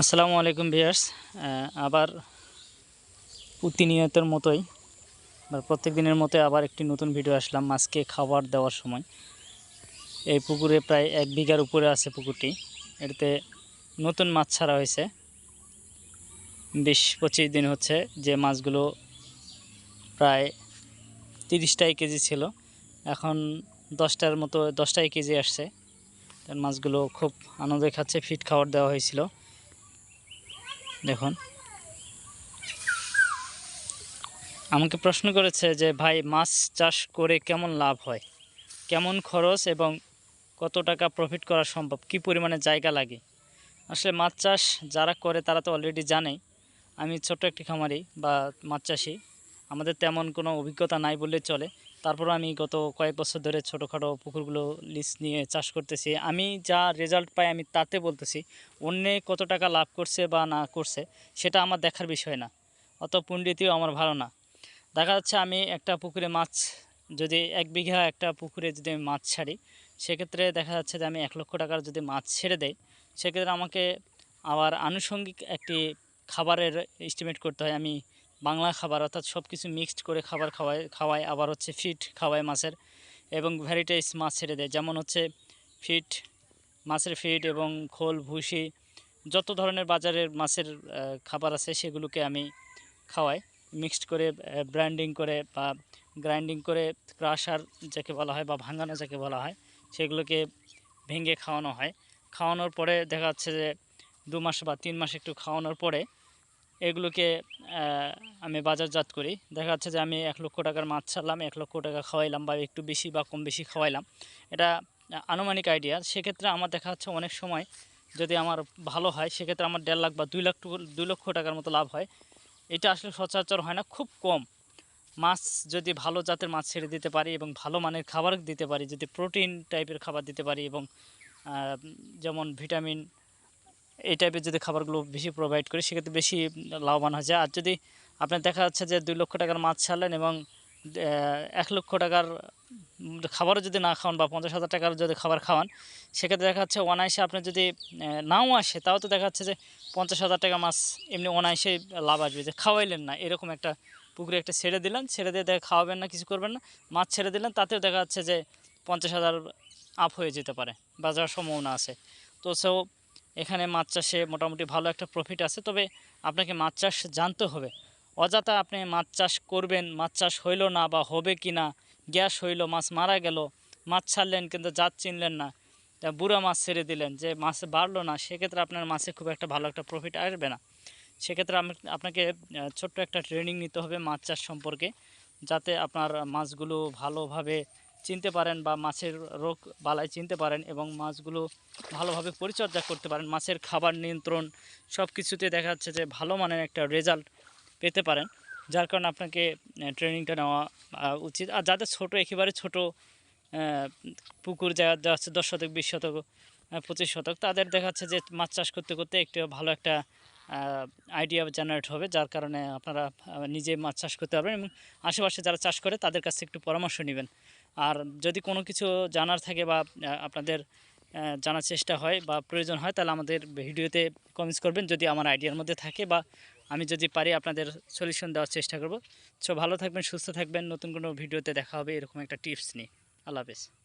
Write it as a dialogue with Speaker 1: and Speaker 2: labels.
Speaker 1: আসসালামু আলাইকুম ভিয়ার্স আবার প্রতিনিয়তের মতোই প্রত্যেক দিনের মতোই আবার একটি নতুন ভিডিও আসলাম মাছকে খাবার দেওয়ার সময়। এই পুকুরে প্রায় এক বিঘার উপরে আছে পুকুরটি। এটাতে নতুন মাছ ছাড়া হয়েছে। বিশ পঁচিশ দিন হচ্ছে যে মাছগুলো প্রায় তিরিশটাই কেজি ছিল। এখন দশটার মতো, দশটাই কেজি আসছে। তার মাছগুলো খুব আনন্দে খাচ্ছে ফিট খাবার দেওয়া হয়েছিল। দেখুন। আমাকে প্রশ্ন করেছে যে, ভাই, মাছ চাষ করে কেমন লাভ হয়? কেমন খরচ এবং কত টাকা প্রফিট করা সম্ভব? কি পরিমাণে জায়গা লাগে? আসলে মাছ চাষ যারা করে তারা তো অলরেডি জানে আমি ছোট্ট একটি খামারি বা মাছ চাষি। আমাদের তেমন কোনো অভিজ্ঞতা নাই বললে চলে। তারপরও আমি গত কয়েক বছর ধরে ছোটোখাটো পুকুরগুলো লিস্ট নিয়ে চাষ করতেছি। আমি যা রেজাল্ট পাই আমি তাতে বলতেছি, অন্যে কত টাকা লাভ করছে বা না করছে সেটা আমার দেখার বিষয় না। অত পণ্ডিতিও আমার ভালো না। দেখা যাচ্ছে আমি একটা পুকুরে মাছ, যদি এক বিঘা একটা পুকুরে যদি আমি মাছ ছাড়ি, সেক্ষেত্রে দেখা যাচ্ছে যে আমি এক লক্ষ টাকার যদি মাছ ছেড়ে দেয় সেক্ষেত্রে আমাকে আবার আনুষঙ্গিক একটি খাবারের এস্টিমেট করতে হয়। আমি বাংলা খাবার অর্থাৎ সব কিছু মিক্সড করে খাবার খাওয়াই খাওয়াই আবার হচ্ছে ফিট খাওয়াই মাছের এবং ভ্যারাইটাইজ মাছ ছেড়ে দেয়। যেমন হচ্ছে ফিট মাছের ফিট এবং খোল, ভুসি, যত ধরনের বাজারের মাছের খাবার আছে সেগুলোকে আমি খাওয়াই। মিক্সড করে ব্র্যান্ডিং করে বা গ্রাইন্ডিং করে ক্রাশার যাকে বলা হয় বা ভাঙানো যাকে বলা হয়, সেগুলোকে ভেঙে খাওয়ানো হয়। খাওয়ানোর পরে দেখা যাচ্ছে যে দু মাস বা তিন মাস একটু খাওয়ানোর পরে এগুলোকে আমি বাজারজাত করি। দেখা যাচ্ছে যে আমি এক লক্ষ টাকার মাছ ছাড়লাম, এক লক্ষ টাকা খাওয়াইলাম বা একটু বেশি বা কম বেশি খাওয়াইলাম। এটা আনুমানিক আইডিয়া সেক্ষেত্রে আমার দেখা যাচ্ছে অনেক সময় যদি আমার ভালো হয়, সেক্ষেত্রে আমার দেড় লাখ বা দুই লাখ দুই লক্ষ টাকার মতো লাভ হয়। এটা আসলে সচরাচর হয় না, খুব কম। মাছ যদি ভালো জাতের মাছ ছেড়ে দিতে পারি এবং ভালো মানের খাবার দিতে পারি, যদি প্রোটিন টাইপের খাবার দিতে পারি এবং যেমন ভিটামিন এই টাইপের যদি খাবারগুলো বেশি প্রোভাইড করি, সেক্ষেত্রে বেশি লাভবান হয়ে যায়। আর যদি আপনার দেখা যাচ্ছে যে দুই লক্ষ টাকার মাছ ছাড়লেন এবং এক লক্ষ টাকার খাবারও যদি না খাওয়ান বা পঞ্চাশ হাজার টাকার যদি খাবার খাওয়ান, সেক্ষেত্রে দেখা যাচ্ছে অনায়াসে আপনি যদি নাও আসে, তাও তো দেখা যাচ্ছে যে পঞ্চাশ হাজার টাকা মাছ এমনি অনায়াসে লাভ আসবে। যে খাওয়াইলেন না, এরকম একটা পুকুরে একটা ছেড়ে দিলেন, ছেড়ে দিয়ে দেখা খাওয়াবেন না, কিছু করবেন না, মাছ ছেড়ে দিলেন, তাতেও দেখা যাচ্ছে যে পঞ্চাশ হাজার আপ হয়ে যেতে পারে বাজার সম্ভাবনা আছে। তো সেও এখানে মাছ চাষে মোটামুটি ভালো একটা প্রফিট আছে, তবে আপনাকে মাছ চাষ জানতে হবে। অযথা আপনি মাছ চাষ করবেন, মাছ চাষ হইল না বা হবে কি না গ্যাস হইল, মাছ মারা গেল, মাছ ছাড়লেন কিন্তু জাত চিনলেন না বুড়া মাছ ছেড়ে দিলেন, যে মাছ বাড়লো না, সেক্ষেত্রে আপনার মাছে খুব একটা ভালো একটা প্রফিট আসবে না। সেক্ষেত্রে আপনাকে ছোট্ট একটা ট্রেনিং নিতে হবে মাছ চাষ সম্পর্কে, যাতে আপনার মাছগুলো ভালোভাবে চিনতে পারেন বা মাছের রোগ বালাই চিনতে পারেন এবং মাছগুলো ভালোভাবে পরিচর্যা করতে পারেন, মাছের খাবার নিয়ন্ত্রণ সব কিছুতে দেখা যাচ্ছে যে ভালো মানের একটা রেজাল্ট পেতে পারেন, যার কারণে আপনাকে ট্রেনিংটা নেওয়া উচিত। আর যাদের ছোট, একেবারে ছোট পুকুর জায়গা দেওয়া হচ্ছে দশ শতক, বিশ শতক পঁচিশ শতক, তাদের দেখাচ্ছে যে মাছ চাষ করতে করতে একটু ভালো একটা আইডিয়া জেনারেট হবে, যার কারণে আপনারা নিজে মাছ চাষ করতে পারবেন এবং আশেপাশে যারা চাষ করে তাদের কাছে একটু পরামর্শ নেবেন। আর যদি কোনো কিছু জানার থাকে বা আপনাদের জানার চেষ্টা হয় বা প্রয়োজন হয়, তাহলে আমাদের ভিডিওতে কমেন্টস করবেন। যদি আমার আইডিয়ার মধ্যে থাকে বা আমি যদি পারি আপনাদের সলিউশন দেওয়ার চেষ্টা করব। সো ভালো থাকবেন, সুস্থ থাকবেন। নতুন কোনো ভিডিওতে দেখা হবে এরকম একটা টিপস নিয়ে। আল্লাহ হাফেজ।